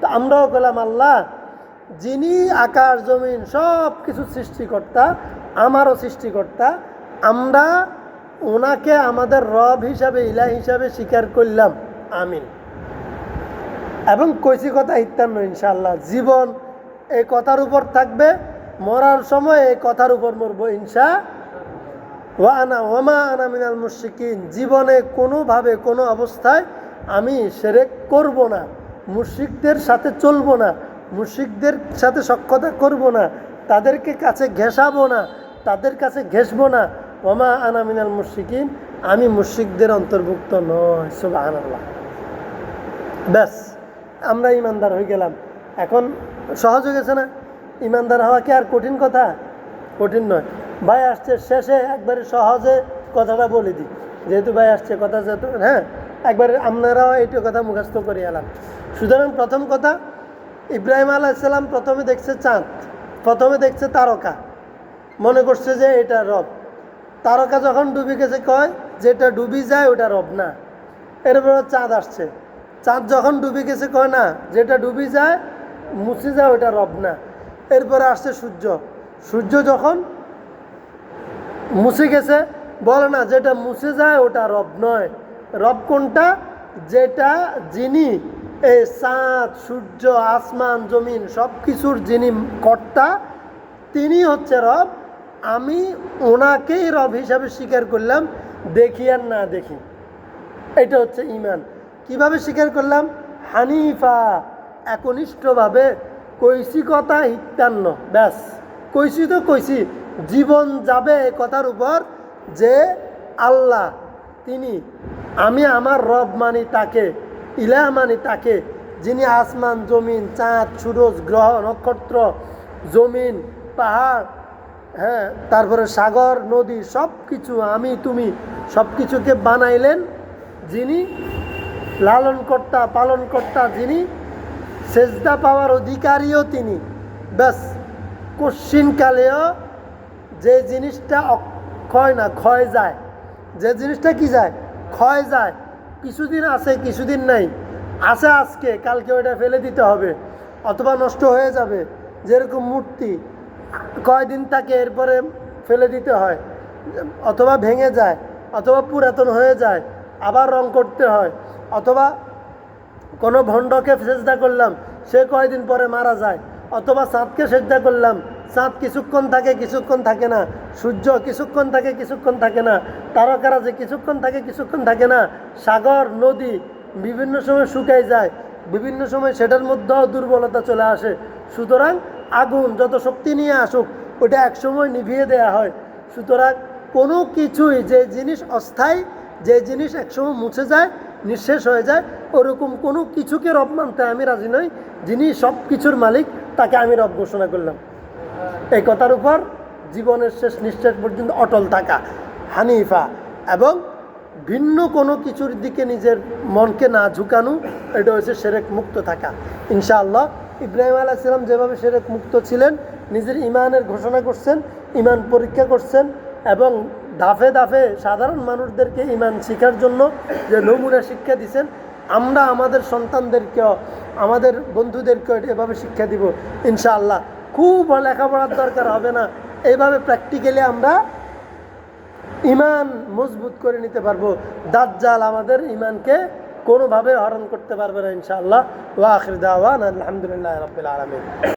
তো আমরাও বললাম আল্লাহ, যিনি আকাশ, জমিন সব কিছু সৃষ্টিকর্তা, আমারও সৃষ্টিকর্তা, আমরা ওনাকে আমাদের রব হিসাবে ইলা হিসাবে স্বীকার করলাম। আমিন। এবং কৈশি কথা ইত্যান্ন ইনশাল্লাহ জীবন এই কথার উপর থাকবে, মরার সময় এই কথার উপর মরবো ইনশা। ওয়া আনা ওমা আনা মিনাল মুশিকিন জীবনে কোনোভাবে কোনো অবস্থায় আমি সেরেক করব না। মুশিকদের সাথে চলবো না, মুশিকদের সাথে সক্ষতা করব না, তাদেরকে কাছে ঘেঁষাবো না, তাদের কাছে ঘেসবো না। ওমা আনা মিনাল মুশিকিন, আমি মুশিকদের অন্তর্ভুক্ত নয় সুবাহ আনাল্লাহ ব্যাস, আমরা ইমানদার হয়ে গেলাম। এখন সহজ হয়ে গেছে না? ইমানদার হওয়া কি আর কঠিন কথা? কঠিন নয়। ভাই আসছে, শেষে একবারে সহজে কথাটা বলে দিই। যেহেতু ভাই আসছে, কথা যেহেতু হ্যাঁ? একবারে আপনারাও এইটা কথা মুখস্থ করে এলাম। সুতরাং প্রথম কথা, ইব্রাহিম আলাইসাল্লাম প্রথমে দেখছে চাঁদ, প্রথমে দেখছে তারকা। মনে করছে যে এটা রব। তারকা যখন ডুবে গেছে কয়? যেটা ডুবি যায় ওটা রব না। এরপর চাঁদ আসছে। চাঁদ যখন ডুবে গেছে কয় না? যেটা ডুবি যায়, মুছে যায় ওটা রব না। এরপরে আসছে সূর্য। সূর্য যখন মুছে গেছে, বলে না, যেটা মুছে যায় ওটা রব নয়। রব কোনটা? যেটা যিনি এই চাঁদ সূর্য, আসমান, জমিন সব কিছুর যিনি কর্তা, তিনি হচ্ছে রব। আমি ওনাকেই রব হিসাবে স্বীকার করলাম, দেখি আর না দেখি। এটা হচ্ছে ইমান কীভাবে স্বীকার করলাম? হানিফা, একনিষ্ঠভাবে কৈশি কথা হিত্যান্ন ব্যাস, কৈশি তো কৈশি। জীবন যাবে এ কথার উপর যে আল্লাহ, তিনি আমি আমার রব মানি তাকে, ইলাহ মানি তাকে, যিনি আসমান, জমিন, চাঁদ, সূরজ, গ্রহ, নক্ষত্র, জমিন, পাহাড় হ্যাঁ তারপরে সাগর, নদী সব কিছু আমি, তুমি সব কিছুকে বানাইলেন যিনি লালনকর্তা, পালনকর্তা যিনি, সেজদা পাওয়ার অধিকারীও তিনি। ব্যাস, কশ্চিনকালেও যে জিনিসটা অক্ষয় না, ক্ষয় যায়। যে জিনিসটা কি যায়? ক্ষয় যায়। কিছুদিন আছে, কিছুদিন নাই। আছে আজকে, কালকে ওইটা ফেলে দিতে হবে, অথবা নষ্ট হয়ে যাবে। যেরকম মূর্তি, কয়দিন থাকে এরপরে ফেলে দিতে হয়, অথবা ভেঙে যায়, অথবা পুরাতন হয়ে যায়, আবার রং করতে হয়, অথবা কোনো ভণ্ডকে সেজদা করলাম, সে কয়দিন পরে মারা যায়, অথবা চাঁদকে সেজদা করলাম চাঁদ কিছুক্ষণ থাকে কিছুক্ষণ থাকে না। সূর্য কিছুক্ষণ থাকে কিছুক্ষণ থাকে না। তারকারা যে কিছুক্ষণ থাকে কিছুক্ষণ থাকে না। সাগর নদী বিভিন্ন সময় শুকাই যায়। বিভিন্ন সময় সেটার মধ্যেও দুর্বলতা চলে আসে। সুতরাং আগুন যত শক্তি নিয়ে আসুক, ওটা একসময় নিভিয়ে দেয়া হয়। সুতরাং কোনো কিছুই যে জিনিস অস্থায়ী, যে জিনিস একসময় মুছে যায়, নিঃশেষ হয়ে যায়, ওরকম কোনো কিছুকে রব মানতে আমি রাজি নই। যিনি সব কিছুর মালিক, তাকে আমি রব ঘোষণা করলাম। এই কথার উপর জীবনের শেষ নিঃশ্বাস পর্যন্ত অটল থাকা। হানিফা এবং ভিন্ন কোনো কিছুর দিকে নিজের মনকে না ঝুঁকানো, এটা হচ্ছে সেরেক মুক্ত থাকা। ইনশাআল্লাহ ইব্রাহিম আলাইসাল্লাম যেভাবে সেরেক মুক্ত ছিলেন, নিজের ইমানের ঘোষণা করছেন ইমান পরীক্ষা করছেন এবং দাফে দাফে সাধারণ মানুষদেরকে ইমান শেখার জন্য যে নমুনা শিক্ষা দিছেন, আমরা আমাদের সন্তানদেরকেও, আমাদের বন্ধুদেরকেও এভাবে শিক্ষা দিব, ইনশাআল্লাহ। খুব লেখাপড়ার দরকার হবে না। এইভাবে প্র্যাকটিক্যালি আমরা ইমান মজবুত করে নিতে পারব। দাজ্জাল আমাদের ইমানকে কোনোভাবে হরণ করতে পারবে না ইনশাআল্লাহ। ওয়া আখির দাওয়ান আলহামদুলিল্লাহ রবিল আলামিন।